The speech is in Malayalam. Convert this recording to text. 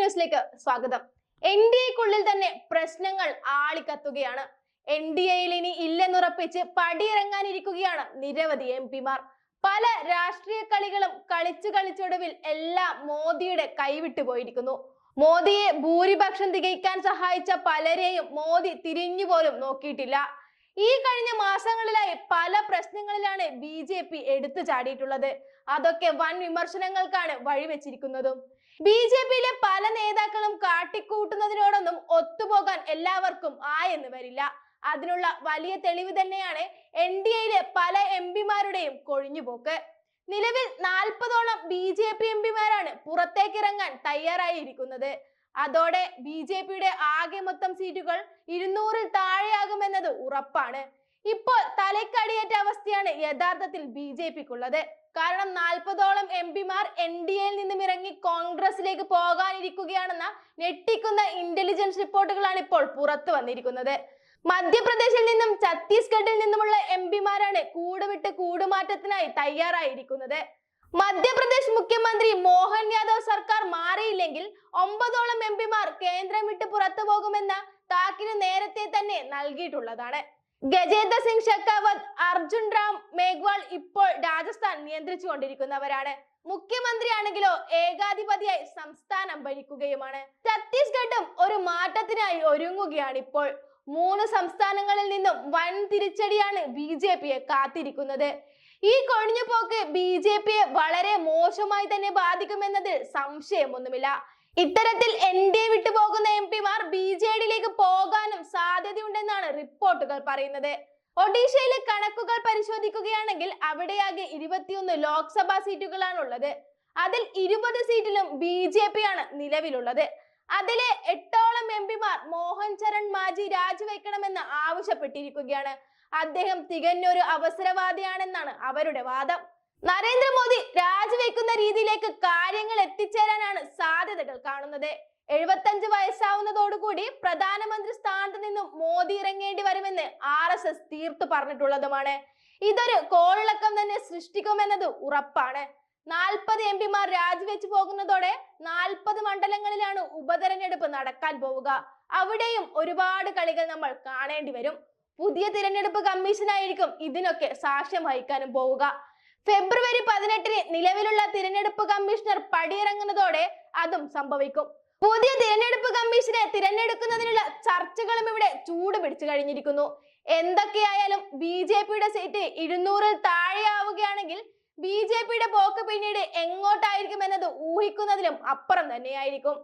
ന്യൂസിലേക്ക് സ്വാഗതം. എൻ ഡി എക്കുള്ളിൽ തന്നെ പ്രശ്നങ്ങൾ ആളിക്കത്തുകയാണ്. എൻ ഡി എയിൽ ഇനി ഇല്ലെന്നുറപ്പിച്ച് പടിയിറങ്ങാനിരിക്കുകയാണ് നിരവധി എം പിമാർ. പല രാഷ്ട്രീയ കളികളും കളിച്ചു കളിച്ചൊടുവിൽ എല്ലാം മോദിയുടെ കൈവിട്ടു പോയിരിക്കുന്നു. മോദിയെ ഭൂരിപക്ഷം തികയ്ക്കാൻ സഹായിച്ച പലരെയും മോദി തിരിഞ്ഞു പോലും നോക്കിയിട്ടില്ല. ഈ കഴിഞ്ഞ മാസങ്ങളിലായി പല പ്രശ്നങ്ങളിലാണ് ബി ജെ പി എടുത്തു ചാടിയിട്ടുള്ളത്. അതൊക്കെ വൻ വിമർശനങ്ങൾക്കാണ് വഴിവെച്ചിരിക്കുന്നതും. ബി ജെ പിയിലെ പല നേതാക്കളും കാട്ടിക്കൂട്ടുന്നതിനോടൊന്നും ഒത്തുപോകാൻ എല്ലാവർക്കും ആയെന്ന് വരില്ല. അതിനുള്ള വലിയ തെളിവ് തന്നെയാണ് എൻ ഡി എയിലെ പല എം പിമാരുടെയും കൊഴിഞ്ഞുപോക്ക്. നിലവിൽ നാൽപ്പതോളം ബി ജെ പി എം പിമാരാണ് പുറത്തേക്കിറങ്ങാൻ തയ്യാറായിരിക്കുന്നത്. അതോടെ ബി ജെ പിയുടെ ആകെ മൊത്തം സീറ്റുകൾ ഇരുന്നൂറിൽ താഴെയാകുമെന്നത് ഉറപ്പാണ്. ഇപ്പോൾ തലക്കടിയേറ്റ അവസ്ഥയാണ് യഥാർത്ഥത്തിൽ ബി ജെ പിക്കുള്ളത്. കാരണം നാൽപ്പതോളം എം പിമാർ എൻ ഡി എയിൽ നിന്നും ഇറങ്ങി കോൺഗ്രസിലേക്ക് പോകാനിരിക്കുകയാണെന്ന ഞെട്ടിക്കുന്ന ഇന്റലിജൻസ് റിപ്പോർട്ടുകളാണ് ഇപ്പോൾ പുറത്തു വന്നിരിക്കുന്നത്. മധ്യപ്രദേശിൽ നിന്നും ഛത്തീസ്ഗഡിൽ നിന്നുമുള്ള എം പിമാരാണ് കൂടുവിട്ട് കൂടുമാറ്റത്തിനായി തയ്യാറായിരിക്കുന്നത്. മധ്യപ്രദേശ് മുഖ്യമന്ത്രി മോഹൻ യാദവ് സർക്കാർ മാറിയില്ലെങ്കിൽ ഒമ്പതോളം എം പിമാർ കേന്ദ്രം വിട്ട് പുറത്തു പോകുമെന്ന താക്കിന് നേരത്തെ തന്നെ നൽകിയിട്ടുള്ളതാണ്. ഗജേന്ദ്ര സിംഗ് ഷെക്കാവത് അർജുൻ റാം മേഘ്വാൾ ഇപ്പോൾ രാജസ്ഥാൻ നിയന്ത്രിച്ചു കൊണ്ടിരിക്കുന്നവരാണ് മുഖ്യമന്ത്രിയാണെങ്കിലോ ഏകാധിപതിയായി സംസ്ഥാനം ഭരിക്കുകയുമാണ്. ഛത്തീസ്ഗഡും ഒരു മാറ്റത്തിനായി ഒരുങ്ങുകയാണ് ഇപ്പോൾ. മൂന്ന് സംസ്ഥാനങ്ങളിൽ നിന്നും വൻ തിരിച്ചടിയാണ് ബി ജെ പിയെ കാത്തിരിക്കുന്നത്. ഈ കൊഴിഞ്ഞുപോക്ക് ബി ജെ പിയെ വളരെ മോശമായി തന്നെ ബാധിക്കുമെന്നതിൽ സംശയമൊന്നുമില്ല. ഇത്തരത്തിൽ എൻ ഡി എ വിട്ടു പോകുന്ന എം പിമാർ ബി ജെ ഡിയിലേക്ക് പോകാനും സാധ്യതയുണ്ടെന്നാണ് റിപ്പോർട്ടുകൾ പറയുന്നത്. ഒഡീഷയിലെ കണക്കുകൾ പരിശോധിക്കുകയാണെങ്കിൽ അവിടെയാകെ ഇരുപത്തിയൊന്ന് ലോക്സഭാ സീറ്റുകളാണുള്ളത്. അതിൽ ഇരുപത് സീറ്റിലും ബി ജെ പി ആണ് നിലവിലുള്ളത്. അതിലെ എട്ടോളം എം പിമാർ മോഹൻ ചരൺ മാജി രാജിവെക്കണമെന്ന് ആവശ്യപ്പെട്ടിരിക്കുകയാണ്. അദ്ദേഹം തികഞ്ഞൊരു അവസരവാദിയാണെന്നാണ് അവരുടെ വാദം. നരേന്ദ്രമോദി രാജിവെക്കുന്ന രീതിയിലേക്ക് കാര്യങ്ങൾ എത്തിച്ചേരാനാണ് സാധ്യതകൾ കാണുന്നത്. എഴുപത്തഞ്ച് വയസ്സാവുന്നതോടുകൂടി പ്രധാനമന്ത്രി സ്ഥാനത്ത് നിന്നും മോദി ഇറങ്ങേണ്ടി വരുമെന്ന് ആർ എസ് എസ് തീർത്തു പറഞ്ഞിട്ടുള്ളതുമാണ്. ഇതൊരു കോളിളക്കം തന്നെ സൃഷ്ടിക്കുമെന്നത് ഉറപ്പാണ്. നാൽപ്പത് എം പിമാർ രാജിവെച്ചു പോകുന്നതോടെ നാൽപ്പത് മണ്ഡലങ്ങളിലാണ് ഉപതെരഞ്ഞെടുപ്പ് നടക്കാൻ പോവുക. അവിടെയും ഒരുപാട് കളികൾ നമ്മൾ കാണേണ്ടി വരും. പുതിയ തിരഞ്ഞെടുപ്പ് കമ്മീഷനായിരിക്കും ഇതിനൊക്കെ സാക്ഷ്യം വഹിക്കാനും പോവുക. ഫെബ്രുവരി പതിനെട്ടിന് നിലവിലുള്ള തിരഞ്ഞെടുപ്പ് കമ്മീഷണർ പടിയിറങ്ങുന്നതോടെ അതും സംഭവിക്കും. പുതിയ തിരഞ്ഞെടുപ്പ് കമ്മീഷനെ തിരഞ്ഞെടുക്കുന്നതിനുള്ള ചർച്ചകളും ഇവിടെ ചൂട് പിടിച്ചു കഴിഞ്ഞിരിക്കുന്നു. എന്തൊക്കെയായാലും ബി ജെ പിയുടെ സീറ്റ് ഇരുന്നൂറിൽ താഴെയാവുകയാണെങ്കിൽ ബി ജെ പിയുടെ പോക്ക് പിന്നീട് എങ്ങോട്ടായിരിക്കും എന്നത് ഊഹിക്കുന്നതിലും അപ്പുറം തന്നെയായിരിക്കും.